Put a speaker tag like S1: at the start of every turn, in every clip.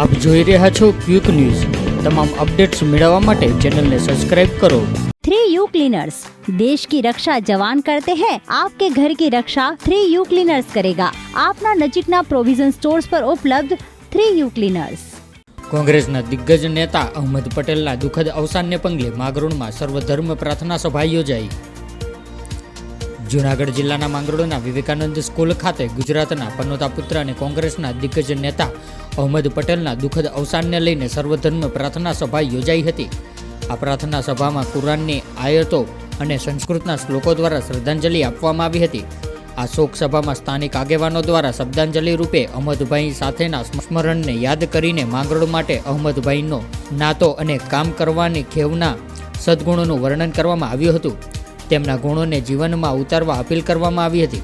S1: આપ જોઈ રહ્યા છો ક્વિક ન્યૂઝ. તમામ અપડેટ્સ મેળવવા માટે ચેનલને સબસ્ક્રાઇબ કરો.
S2: Three U cleaners. દેશ કી રક્ષા જવાન કરતે हैं आपके घर की रक्षा थ्री यू ક્લીનર્સ કરેગા. આપના નજીકના પ્રોવિઝન સ્ટોર્સ પર ઉપલબ્ધ થ્રી યુ ક્લીનર્સ.
S1: કોંગ્રેસના દિગ્ગજ નેતા અહમદ પટેલના દુઃખદ અવસાનને પગલે માગરોળમાં સર્વધર્મ પ્રાર્થના સભા યોજાઈ. જૂનાગઢ જિલ્લાના માંગરોળના વિવેકાનંદ સ્કૂલ ખાતે ગુજરાતના પનોતા પુત્ર અને કોંગ્રેસના દિગ્ગજ નેતા અહમદ પટેલના દુઃખદ અવસાનને લઈને સર્વધર્મ પ્રાર્થના સભા યોજાઈ હતી. આ પ્રાર્થના સભામાં કુરાનની આયતો અને સંસ્કૃતના શ્લોકો દ્વારા શ્રદ્ધાંજલિ આપવામાં આવી હતી. આ શોક સભામાં સ્થાનિક આગેવાનો દ્વારા શ્રદ્ધાંજલિ રૂપે અહમદભાઈ સાથેના સ્મરણને યાદ કરીને માંગરોળ માટે અહમદભાઈનો નાતો અને કામ કરવાની ખેવના સદગુણોનું વર્ણન કરવામાં આવ્યું હતું. તેમના ગુણોને જીવનમાં ઉતારવા અપીલ કરવામાં આવી હતી.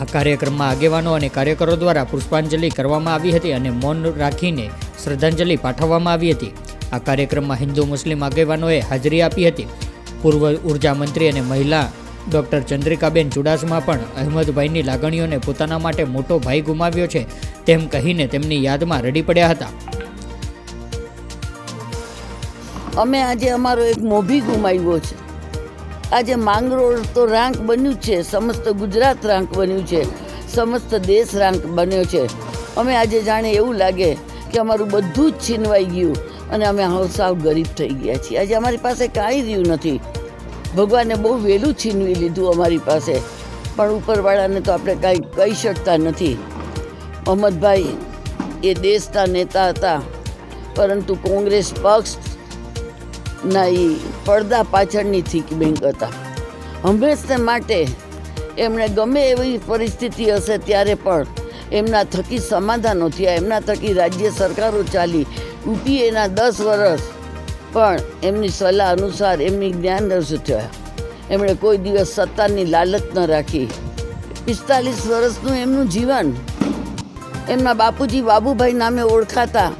S1: આ કાર્યક્રમમાં આગેવાનો અને કાર્યકરો દ્વારા પુષ્પાંજલિ કરવામાં આવી હતી અને મૌન રાખીને શ્રદ્ધાંજલિ પાઠવવામાં આવી હતી. આ કાર્યક્રમમાં હિન્દુ મુસ્લિમ આગેવાનોએ હાજરી આપી હતી. પૂર્વ ઊર્જા મંત્રી અને મહિલા ડૉક્ટર ચંદ્રિકાબેન ચુડાસમા પણ અહેમદભાઈની લાગણીઓને પોતાના માટે મોટો ભાઈ ગુમાવ્યો છે તેમ કહીને તેમની યાદમાં રડી પડ્યા હતા.
S3: અમે આજે અમારો એક મોભી ગુમાવ્યો છે. આજે માંગરોળ તો રાંક બન્યું છે, સમસ્ત ગુજરાત રાંક બન્યું છે, સમસ્ત દેશ રાંક બન્યો છે. અમે આજે જાણે એવું લાગે કે અમારું બધું જ છીનવાઈ ગયું અને અમે સાવ ગરીબ થઈ ગયા છીએ. આજે અમારી પાસે કાંઈ રહ્યું નથી. ભગવાને બહુ વહેલું છીનવી લીધું અમારી પાસે. પણ ઉપરવાળાને તો આપણે કાંઈ કહી શકતા નથી. મોહમ્મદભાઈ એ દેશના નેતા હતા. પરંતુ કોંગ્રેસ પક્ષ ના એ પડદા પાછળની થીક બેંક હતા. હંમેશને માટે એમણે ગમે એવી પરિસ્થિતિ હશે ત્યારે પણ એમના થકી સમાધાનો થયા. એમના થકી રાજ્ય સરકારો ચાલી યુપીએના દસ વર્ષ પણ એમની સલાહ અનુસાર એમની જ્ઞાન રજૂ થયા. એમણે કોઈ દિવસ સત્તાની લાલચ ન રાખી. પિસ્તાલીસ વર્ષનું એમનું જીવન એમના બાપુજી બાબુભાઈ નામે ઓળખાતા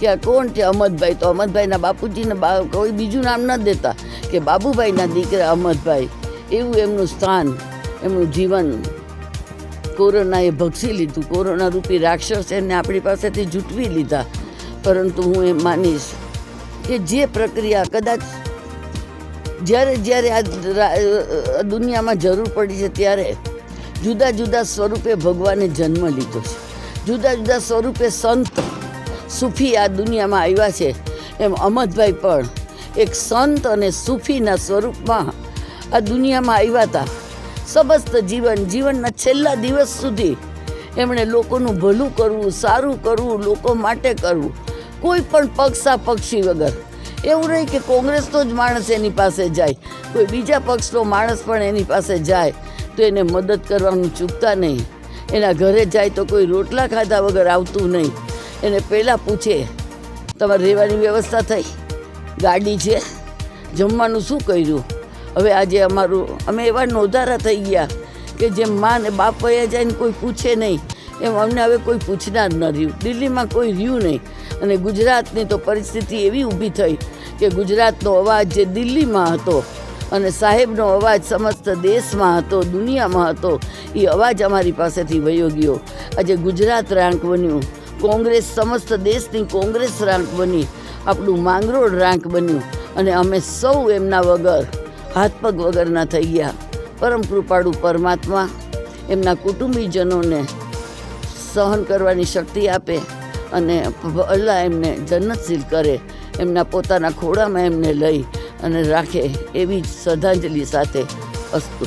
S3: કે આ કોણ છે અમદભાઈ? તો અમદભાઈના બાપુજીને બા કોઈ બીજું નામ ન દેતા કે બાબુભાઈના દીકરા અમદભાઈ. એવું એમનું સ્થાન, એમનું જીવન. કોરોનાએ ભક્ષી લીધું. કોરોના રૂપી રાક્ષસ એને આપણી પાસેથી જૂટવી લીધા. પરંતુ હું એમ માનીશ કે જે પ્રક્રિયા કદાચ જ્યારે જ્યારે આ દુનિયામાં જરૂર પડી છે, ત્યારે જુદા જુદા સ્વરૂપે ભગવાને જન્મ લીધો છે. જુદા જુદા સ્વરૂપે સંત સૂફી આ દુનિયામાં આવ્યા છે. એમ અહમદભાઈ પણ એક સંત અને સૂફીના સ્વરૂપમાં આ દુનિયામાં આવ્યા હતા. સમસ્ત જીવન, જીવનના છેલ્લા દિવસ સુધી એમણે લોકોનું ભલું કરવું, સારું કરવું, લોકો માટે કરવું, કોઈ પણ પક્ષા પક્ષી વગર. એવું નહીં કે કોંગ્રેસનો જ માણસ એની પાસે જાય, કોઈ બીજા પક્ષનો માણસ પણ એની પાસે જાય, તો એને મદદ કરવાનું ચૂકતા નહીં. એના ઘરે જાય તો કોઈ રોટલા ખાધા વગર આવતું નહીં. એને પહેલાં પૂછે, તમારે રહેવાની વ્યવસ્થા થઈ? ગાડી છે? જમવાનું શું કર્યું? હવે આજે અમારું, અમે એવા નોંધારા થઈ ગયા કે જેમ મા ને બાપ વયા જાય ને કોઈ પૂછે નહીં. એમ અમને હવે કોઈ પૂછનાર ન રહ્યું. દિલ્હીમાં કોઈ રહ્યું નહીં. અને ગુજરાતની તો પરિસ્થિતિ એવી ઊભી થઈ કે ગુજરાતનો અવાજ જે દિલ્હીમાં હતો અને સાહેબનો અવાજ સમસ્ત દેશમાં હતો, દુનિયામાં હતો, એ અવાજ અમારી પાસેથી વયો ગયો. આજે ગુજરાત રાંક બન્યું. કોંગ્રેસ સમસ્ત દેશની કોંગ્રેસ રાંક બની, આપણું માંગરોળ રાંક બન્યું અને અમે સૌ એમના વગર, હાથ પગ વગરના થઈ ગયા. પરમ કૃપાળુ પરમાત્મા એમના કુટુંબીજનોને સહન કરવાની શક્તિ આપે અને અલ્લાહ એમને જન્નતશીલ કરે, એમના પોતાના ખોળામાં એમને લઈ અને રાખે એવી જ શ્રદ્ધાંજલિ સાથે અસ્તુ.